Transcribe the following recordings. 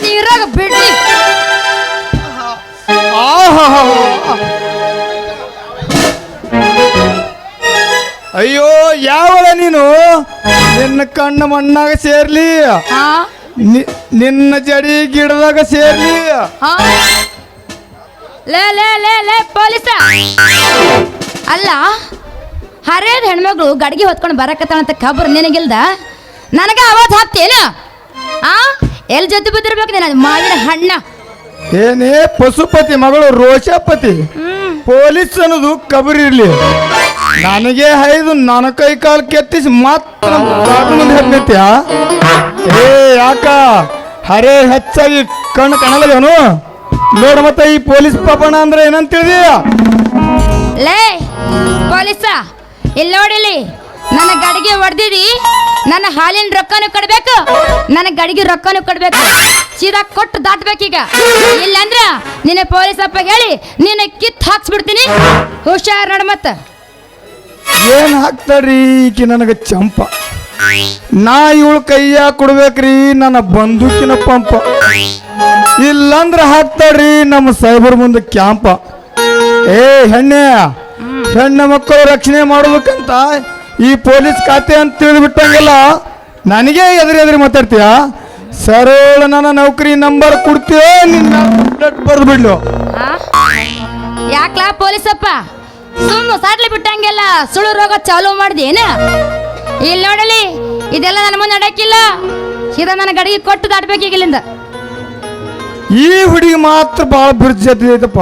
ನೀರಾಗ ಬಿಡಿ ಅಯ್ಯೋ ಯಾವಳ ನೀನು? ನಿನ್ನ ಕಣ್ಣು ಮಣ್ಣಾಗ ಸೇರ್ಲಿ. ನಿನ್ನ ಜಡಿ ಗಿಡದಾಗ ಸೇರ್ಲಿ. ಹಾ. ಲೇ ಲೇ ಲೇ ಲೇ ಪೊಲೀಸ. ಅಲ್ಲ ಹರೇದ್ ಹೆಣ್ಮಗಳು ಗಡಿಗೆ ಹೊತ್ಕೊಂಡು ಬರಕತ್ತಾಳಂತ ಖಬರ್ ನಿನಗಿಲ್ದ? ನನಗೆ ಅವಾಜ್ ಹಾಕ್ತೇನು ಆ? ಎಲ್ಲಿ ಜೊತೆ ಬಿದ್ದಿರ್ಬೇಕು ನಾನು? ಮಾವಿನ ಹಣ್ಣ. ಏನೇ ಪಶುಪತಿ ಮಗಳು ರೋಷಪತಿ ಪೊಲೀಸ್ ಅನ್ನೋದು ಕಬರಿರ್ಲಿ ನನಗೆ ಹೈದು ನನ್ನ ಕೈ ಕಾಲು ಕೆತ್ತಿಸಿ ಮಾತ್ರ ಮುಂದೆ ಏ ಯಾಕ? ಹರೇ ಹೆಚ್ಚಾಗಿ ಕಣ್ಣು ಕಾಣಲ್ಲದೇನು ನೋಡ ಮತ್ತೆ ಈ ಪೊಲೀಸ್ ಪಾಪಣ ಅಂದ್ರೆ ಏನಂತ ತಿಳಿದೀಯ? ಲೇ ಪೊಲೀಸ ಇಲ್ಲಿ ನೋಡಿಲಿ ನನ್ನ ಗಡಿಗೆ ಹೊಡೆದಿರಿ. ನನ್ನ ಹಾಲಿನ ರೊಕ್ಕನು ಕೊಡ್ಬೇಕು. ನನ್ನ ಗಡಿಗೆ ರೊಕ್ಕನು ಕೊಡ್ಬೇಕು. ಸೀದಾ ಕೊಟ್ಟು ದಾಟ್ಬೇಕೀಗ. ಇಲ್ಲಂದ್ರ ನಿನ್ನ ಪೊಲೀಸ್ ಅಪ್ಪ ಹೇಳಿ ನಿನ್ನ ಕಿತ್ ಹಾಕ್ಸ್ಬಿಡ್ತೀನಿ. ಹುಷಾರ್ ನೋಡ ಮತ್ತ. ಏನ್ ಹಾಕ್ತಾರ್ರಿ ಈಕಿ ನನಗೆ ಚಂಪ. ನಾ ಇವಳು ಕೈಯ ಕೊಡ್ಬೇಕ್ರಿ ನನ್ನ ಬಂದೂಕಿನ ಪಂಪ. ಇಲ್ಲಂದ್ರ ಹಾಕ್ತಾರ್ರಿ ನಮ್ಮ ಸೈಬರ್ ಮುಂದೆ ಕ್ಯಾಂಪ. ಏ ಹೆಣ್ಣೆ ಹೆಣ್ಣ ಮಕ್ಕಳು ರಕ್ಷಣೆ ಮಾಡ್ಬೇಕಂತ. ಈ ಪೊಲೀಸ್ ಖಾತೆ ಅಂತ ತಿಳಿದ್ಬಿಟ್ಟಂಗೆಲ್ಲ ನನಗೆ ಎದುರು ಎದುರು ಮಾತಾಡ್ತೀಯ? ಸರಳ ನನ್ನ ನೌಕರಿ ನಂಬರ್ ಕೊಡ್ತೀಯೋ ನಿನ್ನ ಬರ್ದು ಬಿಡ್ಲು? ಯಾಕ್ಲಾ ಪೊಲೀಸಪ್ಪ? ಸುಮ್ಮ ಸಾಟ್ಲಿ ಬಿಟ್ಟಂಗೆಲ್ಲ ಸುಳ್ಳು ರೋಗ ಚಾಲು ಮಾಡ್ದಿ ಏನ? ಇಲ್ಲಿ ನೋಡಲಿ ಇದೆಲ್ಲ ನನ್ನ ಮುಂದೆ ನಡೆಯಕ್ಕಿಲ್ಲ ಸೀದಾ ನನ್ನ ಗಡಿಗೆ ಕೊಟ್ಟು ದಾಟ್ಬೇಕು ಇಲ್ಲಿಂದ ಈ ಹುಡುಗಿ ಮಾತ್ರ ಭಾಳ ಬಿರ್ಜ್ ಐತಪ್ಪ.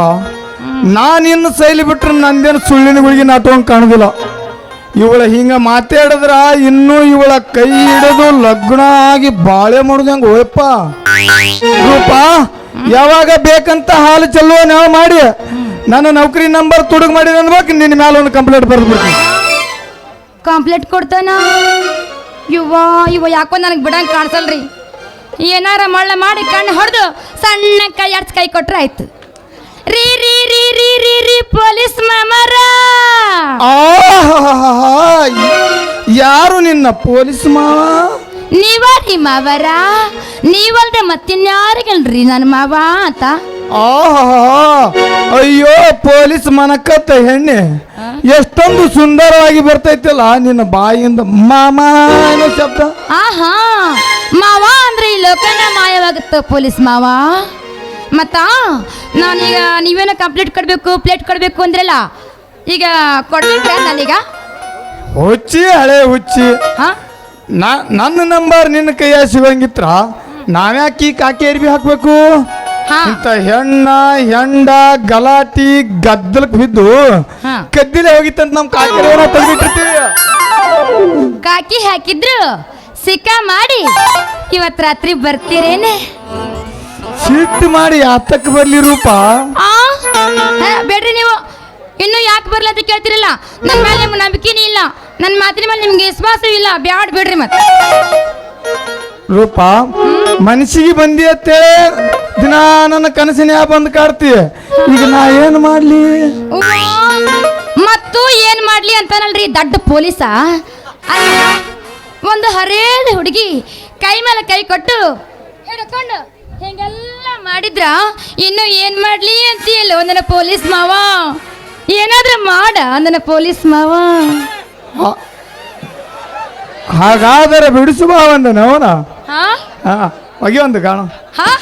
ನಾನು ಇನ್ನು ಸೈಲಿ ಬಿಟ್ರೆ ನಂದೇನು ಸುಳ್ಳಿನ ಹುಡುಗಿ ನಾಟೋ ಕಾಣುದಿಲ್ಲ. ಇವಳ ಹಿಂಗ ಮಾತಾಡಿದ್ರ ಇನ್ನೂ ಇವಳ ಕೈ ಹಿಡಿದು ಲಗ್ನ ಆಗಿ ಬಾಳೆ ಮಾಡುದು ಹೆಂಗ ಹೋಯಪ್ಪ? ರೂಪ, ಯಾವಾಗ ಬೇಕಂತ ಹಾಲು ಚೆಲ್ಲುವ ನಾವು ಮಾಡಿ. ನನ್ನ ನೌಕರಿ ನಂಬರ್ ತುಡುಗ್ ಮಾಡಿ ಅನ್ಬೇಕು ನಿನ್ನ ಮೇಲೆ ಒಂದು ಕಂಪ್ಲೇಂಟ್ ಬರ್ದ್ಬಿಡ್ತೀನಿ ಕಂಪ್ಲೇಂಟ್ ಕೊಡ್ತಾನ? ಇವ ಇವ ಯಾಕೋ ನನಗೆ ಬಿಡಂಗ್ ಕಾಣಿಸಲ್ರಿ. ಏನಾರ ಮಳ್ಳ ಮಾಡಿ ಕಣ್ಣು ಹೊಡೆದು ಸಣ್ಣ ಕೈ ಅಡ್ಸ್ ಕೈ ಕೊಟ್ರೆ ಆಯ್ತು. ರೀ ರೀ ರೀ ರೀ ರೀ ರೀ, ಪೊಲೀಸ್ ಮಾಮರ! ಆಹಾಹಾಹಾ. ಯಾರು ನಿನ್ನ ಪೊಲೀಸ್ ಮಾವ? ನೀವ ರೀ ಮಾವರ ನೀವಲ್ದೆ ಮತ್ತಿನ್ಯಾರಿಗಲ್ರಿ ನನ್ನ ಮಾವ ಅಂತ? ಆಹಾ ಅಯ್ಯೋ ಪೊಲೀಸ್ ಮನಕತ್ತ ಹೆಣ್ಣೆ. ಎಷ್ಟೊಂದು ಸುಂದರವಾಗಿ ಬರ್ತೈತಲ್ಲ ನಿನ್ನ ಬಾಯಿಂದ. ಮಾಮ ಅನ್ನೋ ಶಬ್ದ. ಆಹಾ ಮಾವ ಅಂದ್ರೆ ಈ ಲೋಕನ ಮಾಯವಾಗುತ್ತ ಪೊಲೀಸ್ ಮಾವ. ಮತ್ತ ನಾನೀಗ ನೀವೇನ ಕಂಪ್ಲೇಂಟ್ ಕೊಡ್ಬೇಕು ಪ್ಲೇಟ್ ಕೊಡ್ಬೇಕು ಅಂದ್ರಲ್ಲ ಈಗ ಕೊಡ್ಬೇಕ್ರ ನಾನೀಗ. ಹುಚ್ಚಿ ಹಳೆ ಹುಚ್ಚಿ. ಹಾ? ನಾ ನನ್ನ ನಂಬರ್ ನಿನ್ನ ಕೈಯ ಸಿಗಂಗಿತ್ರ? ನಾವ್ಯಾಕಿ ಕಾಕಿ ಅರ್ಬಿ ಹಾಕ್ಬೇಕು? ಹಾ. ಇಂಥ ಹೆಣ್ಣ ಹೆಂಡ ಗಲಾಟಿ ಗದ್ದಲಕ್ ಬಿದ್ದು ಹಾ. ಕದ್ದಿಲೆ ಹೋಗಿತ್ತಂತ ನಮ್ ಕಾಕಿ ತೆಗೆದಿಟ್ಟಿರ್ತೀವಿ ಕಾಕಿ ಹಾಕಿದ್ರು. ಸಿಕ್ಕ ಮಾಡಿ. ಇವತ್ ರಾತ್ರಿ ಬರ್ತೀರೇನೆ? ಸಿಟ್ಟು ಮಾಡಿ ಯಾತಕ್ಕೆ ಬರ್ಲಿ ರೂಪ? ಆ? ಹಾ, ಬೇಡ್ರಿ ನೀವು. ಇನ್ನು ಯಾಕೆ ಬರ್ಲ ಅಂತ ಕೇಳ್ತಿರಲ್ಲ? ನನ್ನ ಮೇಲೆ ನಿಮ್ಗೆ ನಂಬಿಕೆನೇ ಇಲ್ಲ. ನನ್ನ ಮಾತಿನ ಮೇಲೆ ನಿಮ್ಗೆ ವಿಶ್ವಾಸ ಇಲ್ಲ. ಬ್ಯಾಡ್ ಬಿಡ್ರಿ ಮತ್ತೆ. ರೂಪ ಮನಸ್ಸಿಗೆ ಬಂದಿ ಅಂತೇಳಿ ದಿನ ನನ್ನ ಕನಸಿನ ಬಂದು ಕಾಡ್ತಿ. ಈಗ ನಾ ಏನ್ ಮಾಡ್ಲಿ? ಮತ್ತು ಏನ್ ಮಾಡ್ಲಿ ಅಂತಾನಲ್ರಿ? ದಡ್ಡ ಪೊಲೀಸ? ಅಲ್ಲ, ಒಂದು ಹರೇದ ಹುಡುಗಿ ಕೈ ಮೇಲೆ ಕೈ ಕೊಟ್ಟು ಹಿಡ್ಕೊಂಡು ಹಿಂಗೆಲ್ಲ ಮಾಡಿದ್ರ ಇನ್ನು ಏನ್ ಮಾಡ್ಲಿ ಅಂತೀಯಲ್ಲ ಒಂದನ ಪೊಲೀಸ್ ಮಾವ? ಏನಾದ್ರೂ ಮಾಡ ನನ್ನ ಪೊಲೀಸ್ ಮಾವ. ಹಾ- ಹಾಗಾದರೆ ಬಿಡಿಸು ಒಂದು ನವನ. ಹಾ? ಹೊಗೆ ಒಂದು ಕಾಣು. ಹಾ!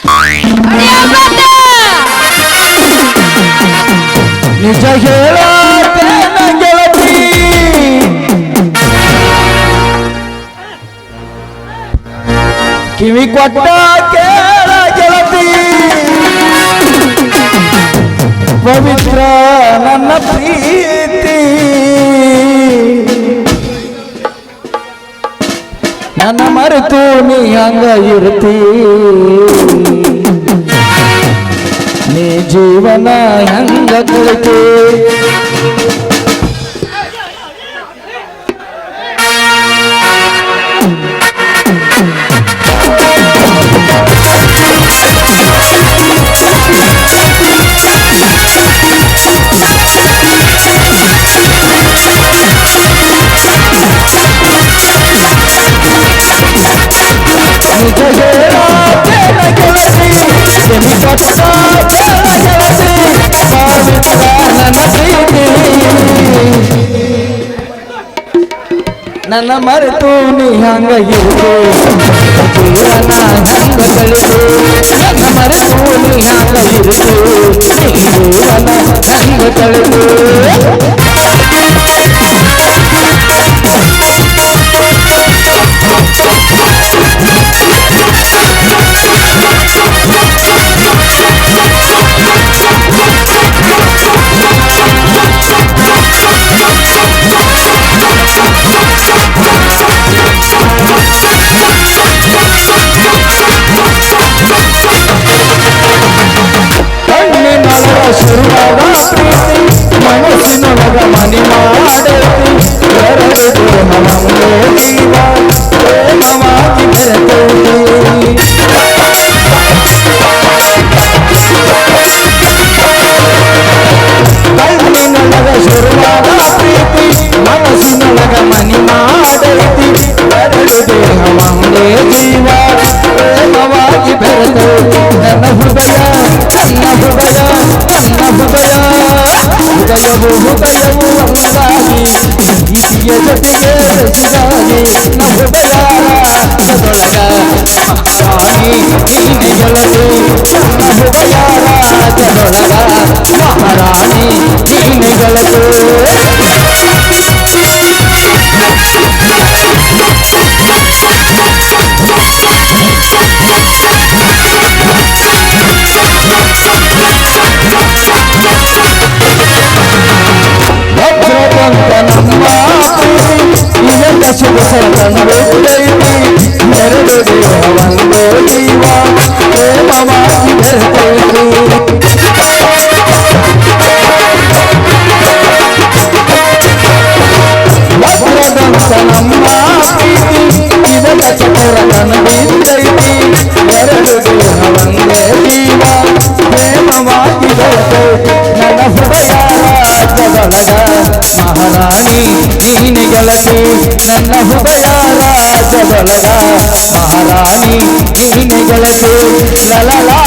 ನಿಜ ಹೇಳ ಗೆಳತಿ ಕಿವಿ ಕೊಟ್ಟ ಕೇಳ. ಪವಿತ್ರ ನನ್ನ ಪ್ರೀತಿ. ನನ್ನ ಮರೆತು ನೀ ಹಂಗ ಇರ್ತಿ. ನೀ ಜೀವನ ಹೆಂಗ ಕುಳಿತಿ. ನನ್ನ ಮರೆತು ನೀ ಹಂಗ ಇರು. ಜೀವನ ಹಂಗ ಕಳೆದು ನನ್ನ ಮರೆತು ನೀ ಹಂಗ ಇರು. ಜೀವನ ಹಂಗ ಕಳೆದು ಸುರವ ಮನಸ್ಸಿನೊಳಗ ಮನಿ ಮಾಡೈತಿ ಎರಡು ಮನವೇ ಜೀವ ಪ್ರೇಮವಾಗಿ ಬೆರೆತೈತಿ ಹೃದಯವು ಹೃದಯವು ಒಂದಾಗಿ ಪ್ರೀತಿಯ ಜೊತೆಗೆ ರಚಿದಾಗಿ ನನ್ನ ಹೃದಯ ರಾಜದೊಳಗ ಮಹಾರಾಣಿ ನೀನೆ ಗೆಳತಿ ನನ್ನ ಹೃದಯ ರಾಜದೊಳಗ ಮಹಾರಾಣಿ ನೀನೆ ಗೆಳತಿ మహారాణి నేను గలనే నన్న హృదయాల జబలగా మహారాణి నేను గలనే లలలా.